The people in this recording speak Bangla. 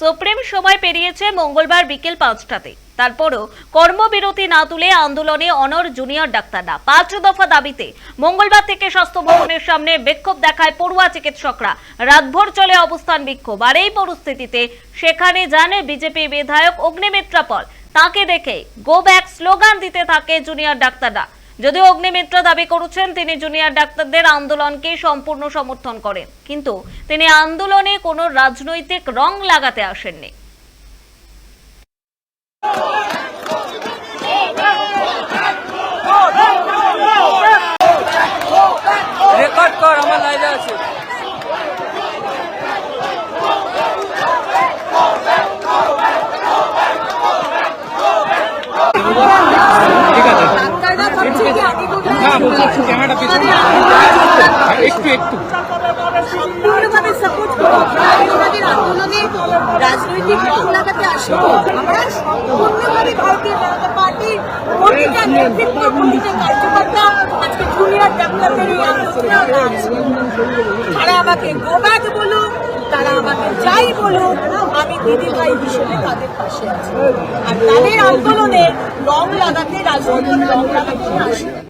সুপ্রিম সময় পেরিয়েছে মঙ্গলবার বিকেল পাঁচটাতে। তারপরও কর্মবিরতি না তুলে আন্দোলনে অনর জুনিয়র ডাক্তাররা। পাঁচ দফা দাবিতে মঙ্গলবার থেকে স্বাস্থ্য ভবনের সামনে বিক্ষোভ দেখায় পড়ুয়া চিকিৎসকরা। রাতভর চলে অবস্থান বিক্ষোভ। আর এই পরিস্থিতিতে সেখানে যান বিজেপি বিধায়ক অগ্নিমিত্রা পল। তাকে দেখে গো ব্যাক স্লোগান দিতে থাকে জুনিয়র ডাক্তাররা। যদিও অগ্নিমিত্র দাবি করেছেন, তিনি জুনিয়র ডাক্তারদের আন্দোলনকে সম্পূর্ণ সমর্থন করেন। কিন্তু তিনি আন্দোলনে কোনো রাজনৈতিক রং লাগাতে আসেননি রেকর্ড কর আমার লাইভে আছে ঠিক আছে ডাক্তাররা ভাবছে কি আগে কোথায় না বলছি একটু একটু আন্দোলনে তারা আমাকে গোব্যাক বলুক, তারা আমাকে যাই বলুক, আমি দিদি ভাই হিসেবে তাদের পাশে আছি। আর তাদের আন্দোলনে রং লাগাতে, রাজনৈতিক রং লাগাতে আসব